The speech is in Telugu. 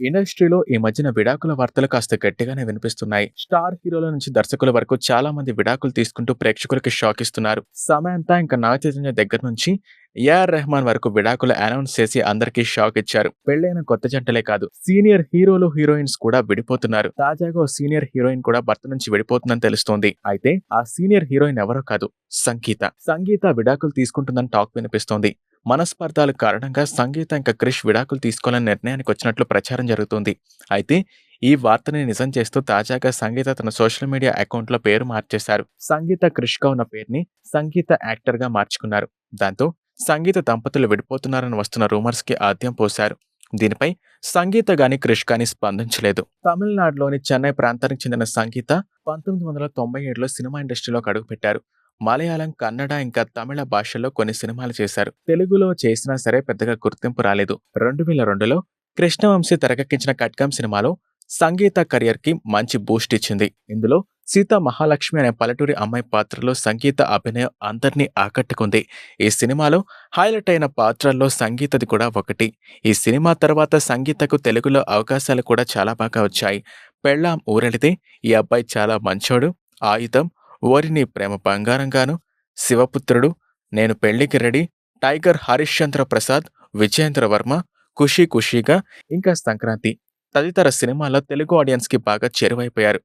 ఇండస్ట్రీలో ఈ మధ్యన విడాకుల వార్తలు కాస్త గట్టిగానే వినిపిస్తున్నాయి. స్టార్ హీరోల నుంచి దర్శకుల వరకు చాలా మంది విడాకులు తీసుకుంటూ ప్రేక్షకులకి షాక్ ఇస్తున్నారు. సమంత ఇంకా నాగచైతన్య దగ్గర నుంచి ఏఆర్ రెహమాన్ వరకు విడాకులు అనౌన్స్ చేసి అందరికీ షాక్ ఇచ్చారు. పెళ్ళైన కొత్త జంటలే కాదు సీనియర్ హీరోలు హీరోయిన్స్ కూడా విడిపోతున్నారు. తాజాగా ఓ సీనియర్ హీరోయిన్ కూడా భర్త నుంచి విడిపోతుందని తెలుస్తోంది. అయితే ఆ సీనియర్ హీరోయిన్ ఎవరో కాదు సంగీత. సంగీత విడాకులు తీసుకుంటుందని టాక్ వినిపిస్తోంది. మనస్పర్ధాల కారణంగా సంగీత ఇంకా క్రిష్ విడాకులు తీసుకోవాలని నిర్ణయానికి వచ్చినట్లు ప్రచారం జరుగుతుంది. అయితే ఈ వార్తని నిజం చేస్తూ తాజాగా సంగీత తన సోషల్ మీడియా అకౌంట్లో పేరు మార్చేశారు. సంగీత క్రిష్గా ఉన్న పేరుని సంగీత యాక్టర్గా మార్చుకున్నారు. దాంతో సంగీత దంపతులు విడిపోతున్నారని వస్తున్న రూమర్స్కి ఆద్యం పోశారు. దీనిపై సంగీత గాని క్రిష్ గాని స్పందించలేదు. తమిళనాడులోని చెన్నై ప్రాంతానికి చెందిన సంగీత పంతొమ్మిది వందల తొంభై ఏడులో సినిమా ఇండస్ట్రీలోకి అడుగుపెట్టారు. మలయాళం కన్నడ ఇంకా తమిళ భాషల్లో కొన్ని సినిమాలు చేశారు. తెలుగులో చేసినా సరే పెద్దగా గుర్తింపు రాలేదు. రెండు వేల రెండులో కృష్ణవంశీ తెరకెక్కించిన కట్కం సినిమాలో సంగీత కెరియర్కి మంచి బూస్ట్ ఇచ్చింది. ఇందులో సీత మహాలక్ష్మి అనే పల్లెటూరి అమ్మాయి పాత్రలో సంగీత అభినయం అందరినీ ఆకట్టుకుంది. ఈ సినిమాలో హైలైట్ అయిన పాత్రల్లో సంగీతది కూడా ఒకటి. ఈ సినిమా తర్వాత సంగీతకు తెలుగులో అవకాశాలు కూడా చాలా బాగా వచ్చాయి. పెళ్ళాం ఊరెళితే ఈ అబ్బాయి చాలా మంచోడు ఆయుధం ఓరిని ప్రేమ బంగారంగాను శివపుత్రుడు నేను పెళ్ళికి రెడీ టైగర్ హరిశ్చంద్ర ప్రసాద్ విజయేంద్ర వర్మ ఖుషీ ఖుషీగా ఇంకా సంక్రాంతి తదితర సినిమాల్లో తెలుగు ఆడియన్స్కి బాగా చేరువైపోయారు.